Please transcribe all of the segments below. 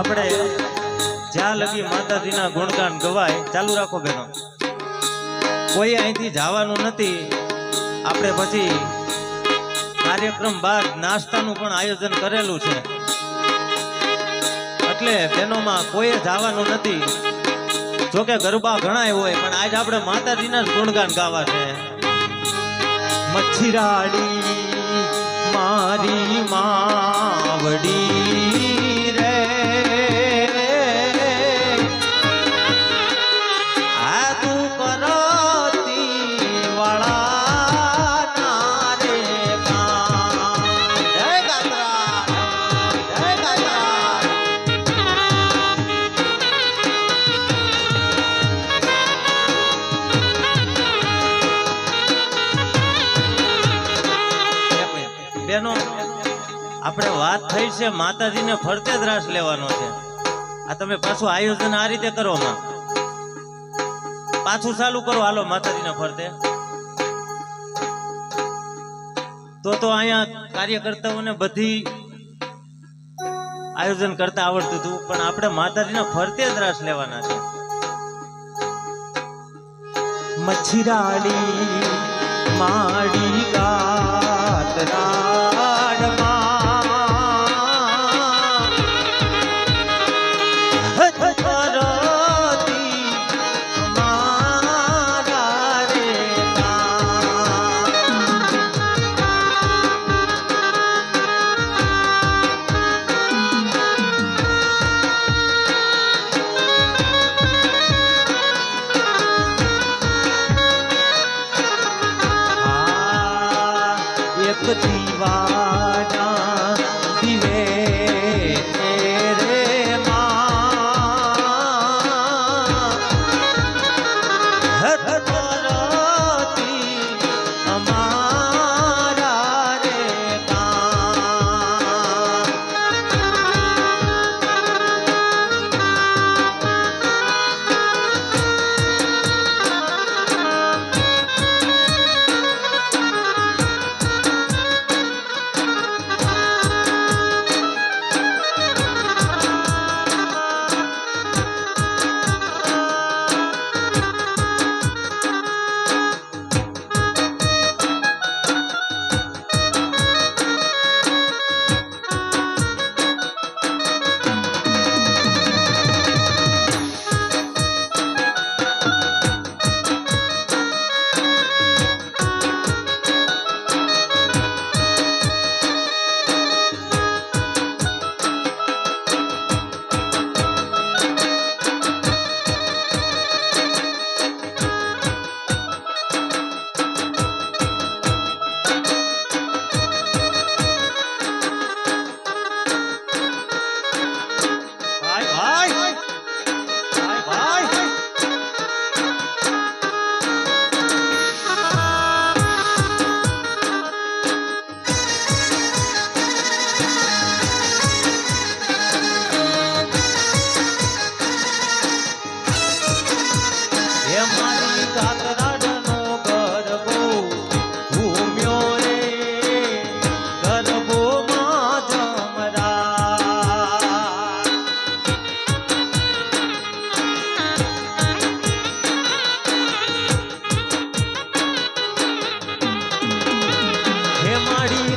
આપણે જ્યાં લગી માતાજીના ગુણગાન ગવાય, ચાલુ રાખો બેનો. કોઈ અહીંથી જવાનું નથી. આપણે પછી કાર્યક્રમ બાદ નાસ્તાનું પણ આયોજન કરેલું છે. એટલે બહેનોમાં કોઈએ જવાનું નથી. જોકે ગરબા ઘણાય હોય, પણ આજ આપણે માતાજીના જ ગુણગાન ગાવા છે. મચ્છીરાડી, મારી માવડી. આપણે વાત થઈ છે, માતાજીને ફરતે જ લેવાનો છે. આ તમે પાછું આયોજન આ રીતે કરો પાછું ચાલુ કરો, હાલો, માતાજીને ફરતે. તો તો અહીંયા કાર્યકર્તાઓને બધી આયોજન કરતા આવડતું હતું, પણ આપણે માતાજીના ફરતે જ રાસ લેવાના છે. મચ્છીરાડી માડી ગાતરાડમાં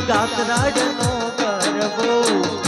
કાકરાડનો કરવો.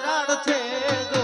રાડ છે જો